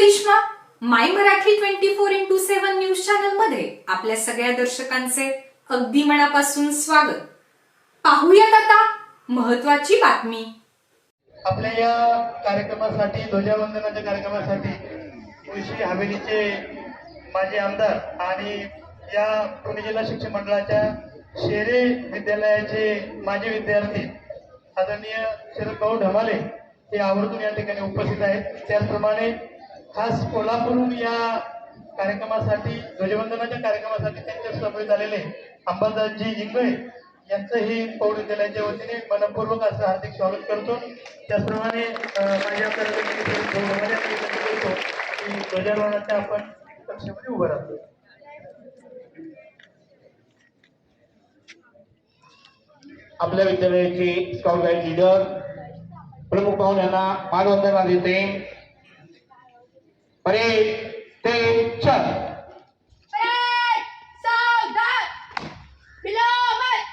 Karishma my Marathi twenty four into seven news चॅनलमध्ये आपल्या सगळ्या दर्शकांचे अगदी मनापासून स्वागत. पाहूयात आता महत्वाची बातमी. आपल्या या कार्यक्रमासाठी ध्वजावंदनाच्या कार्यक्रमासाठी मुळशी हवेलीचे माजी आमदार आणि या पुणे जिल्हा शिक्षण मंडळाच्या शेरे विद्यालयाचे माजी विद्यार्थी आदरणीय शरद भाऊ ढमाले हे आवर्जून या ठिकाणी उपस्थित आहेत. त्याचप्रमाणे खास कोल्हापूरहून या कार्यक्रमासाठी ध्वजवंदनाच्या कार्यक्रमासाठी त्यांच्या समवेत आलेले अंबादासजी जिंगळे यांचंही पौड विद्यालयाच्या वतीने मनपूर्वक असं हार्दिक स्वागत करतो. त्याचप्रमाणे माझ्या करतो की ध्वजारोहणाच्या आपण कक्षेमध्ये उभं राहतो. आपल्या विद्यालयाची स्काउट गाईड लीडर प्रमुख पाहुण्यांना मानवंदना देते. Pretencha. Pre-saudade. Beloved.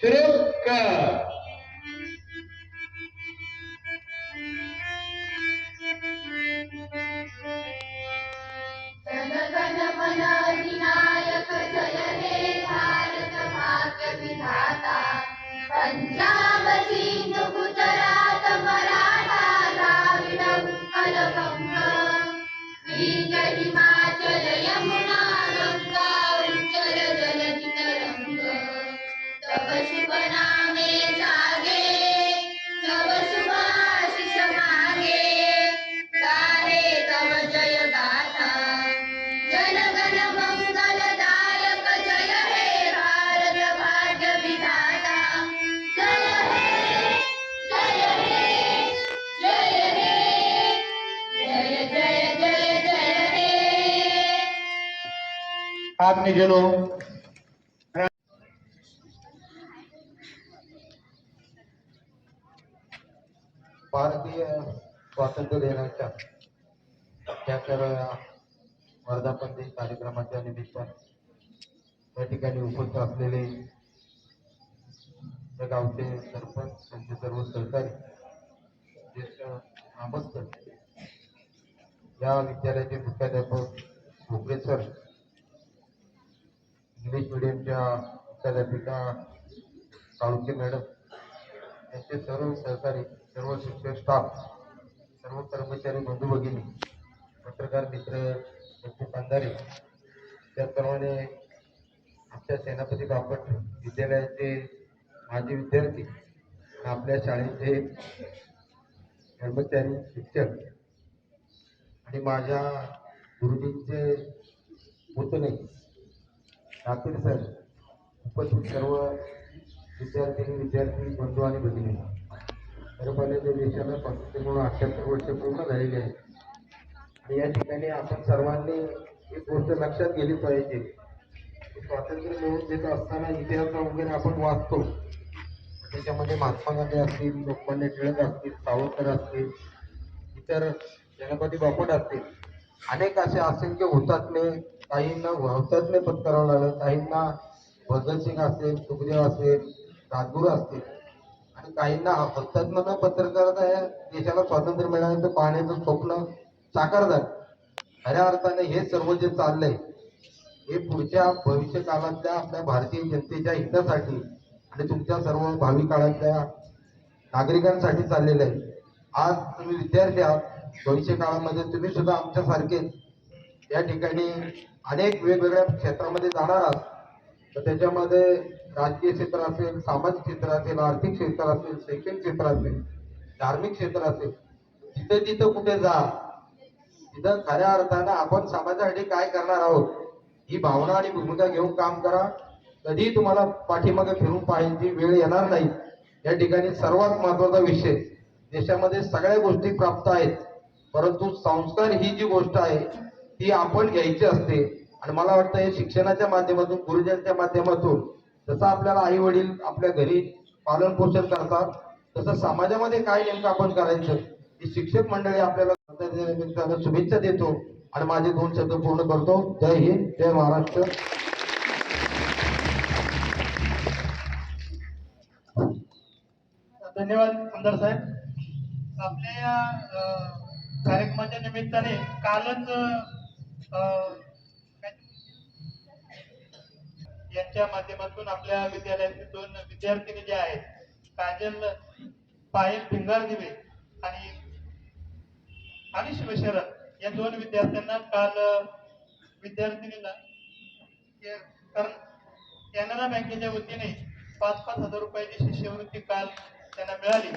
सुरू कर आपने गेलो भारतीय स्वातंत्र्य दिनाच्या अठ्याहत्तराव्या वर्धापन दिन कार्यक्रमाच्या निमित्ताने या ठिकाणी उपस्थित असलेले या गावचे सरपंच त्यांचे सर्व सहकारी ज्येष्ठ ग्रामस्थ या विद्यालयाचे मुख्याध्यापक भोपळे सर इंग्लिश मिडियमच्या मुख्याध्यापिका काळुके मॅडम यांचे सर्व सहकारी सर्व शिक्षक स्टाफ सर्व कर्मचारी बंधू भगिनी पत्रकार मित्र त्यांचे बांधारे त्याचप्रमाणे आमच्या सेनापती बापट विद्यालयाचे माजी विद्यार्थी आपल्या शाळेचे कर्मचारी शिक्षक आणि माझ्या गुरुजींचे पुतणे शातीर सर उपस्थित सर्व विद्यार्थी विद्यार्थी बंधू आणि भगिनी. खरं देशाला स्वातंत्र्य अठ्याहत्तर वर्ष पूर्ण झालेली आहे. आणि या ठिकाणी आपण सर्वांनी एक गोष्ट लक्षात गेली पाहिजे. स्वातंत्र्य मिळवून देत असताना इतिहासा वगैरे आपण वाचतो. त्याच्यामध्ये महात्मा गांधी असतील लोकमान्य टिळक असतील सावरकर असतील इतर गणपती बापट असतील. अनेक असे असंख्य हुतात्मे काहींना हुतात्मे पत्करावं लागलं काहींना भगतसिंग असेल सुखदेव असेल राजगुरू असतील. आणि काहींना हुतात्म न पत्रकारता या देशाला स्वातंत्र्य मिळाल्याचं पाहण्याचं स्वप्न साकार झालं. खऱ्या अर्थाने हे सर्व जे चाललंय हे पुढच्या भविष्य काळातल्या आपल्या भारतीय जनतेच्या हितासाठी आणि तुमच्या सर्व भावी काळातल्या नागरिकांसाठी चाललेलं आहे. आज तुम्ही विद्यार्थी आहात भविष्य काळामध्ये तुम्ही सुद्धा आमच्यासारखेच या ठिकाणी अनेक वेगवेगळ्या क्षेत्रामध्ये जाणार आहात. तर त्याच्यामध्ये राजकीय क्षेत्र असेल सामाजिक क्षेत्र असेल आर्थिक क्षेत्र असेल शैक्षणिक क्षेत्र असेल धार्मिक क्षेत्र असेल तिथे तिथं कुठे जा तिथं खऱ्या अर्थानं आपण समाजासाठी काय करणार आहोत ही भावना आणि भूमिका घेऊन काम करा. कधी तुम्हाला पाठीमागे फिरून पाहायची वेळ येणार नाही. या ठिकाणी सर्वात महत्त्वाचा विषय देशामध्ये सगळ्या गोष्टी प्राप्त आहेत. परंतु संस्कार ही जी गोष्ट आहे ती आपण घ्यायची असते. आणि मला वाटतं हे शिक्षणाच्या माध्यमातून गुरुजनच्या माध्यमातून जसं आपल्याला आई वडील आपल्या घरी पालन पोषण करतात तसं समाजामध्ये काय नेमकं आपण करायचं? ही शिक्षक मंडळी आपल्याला शुभेच्छा देतो. आणि माझे दोन शब्द पूर्ण करतो. जय हिंद जय महाराष्ट्र. धन्यवाद आमदार साहेब. आपल्या या कार्यक्रमाच्या निमित्ताने कालच यांच्या माध्यमातून आपल्या विद्यालयातील दोन विद्यार्थिनी ज्या आहेत काजल पायल भिंगार दिवे आणि आणि शिवशरण या दोन विद्यार्थ्यांना काल विद्यार्थिनीला कॅनरा बँकेच्या वतीने पाच पाच हजार रुपयाची शिष्यवृत्ती काल त्यांना मिळाली.